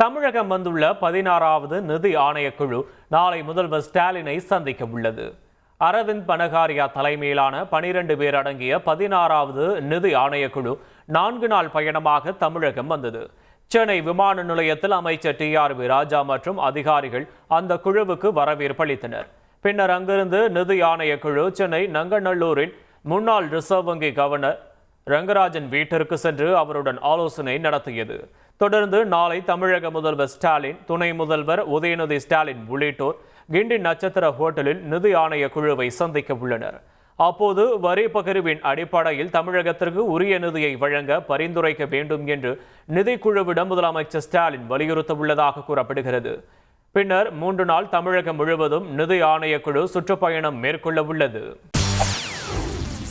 தமிழகம் வந்துள்ள பதினாறாவது நிதி ஆணையக்குழு நாளை முதல்வர் ஸ்டாலினை சந்திக்க உள்ளது. அரவிந்த் பனகாரியா தலைமையிலான பனிரெண்டு பேர் அடங்கிய பதினாறாவது நிதி ஆணையக்குழு நான்கு நாள் பயணமாக தமிழகம் வந்தது. சென்னை விமான நிலையத்தில் அமைச்சர் டி ஆர் வி ராஜா மற்றும் அதிகாரிகள் அந்த குழுவுக்கு வரவேற்பு அளித்தனர். பின்னர் அங்கிருந்து நிதி ஆணையக்குழு சென்னை நங்கநல்லூரின் முன்னாள் ரிசர்வ் வங்கி கவர்னர் ரங்கராஜன் வீட்டிற்கு சென்று அவருடன் ஆலோசனை நடத்தியது. தொடர்ந்து நாளை தமிழக முதல்வர் ஸ்டாலின் துணை முதல்வர் உதயநிதி ஸ்டாலின் உள்ளிட்டோர் கிண்டி நட்சத்திர ஹோட்டலில் நிதி ஆணைய குழுவை சந்திக்க உள்ளனர். அப்போது வரி பகிர்வின் அடிப்படையில் தமிழகத்திற்கு உரிய நிதியை வழங்க பரிந்துரைக்க வேண்டும் என்று நிதிக்குழுவிடம் முதலமைச்சர் ஸ்டாலின் வலியுறுத்த உள்ளதாக கூறப்படுகிறது. பின்னர் மூன்று நாள் தமிழகம் முழுவதும் நிதி ஆணையக்குழு சுற்றுப்பயணம் மேற்கொள்ள உள்ளது.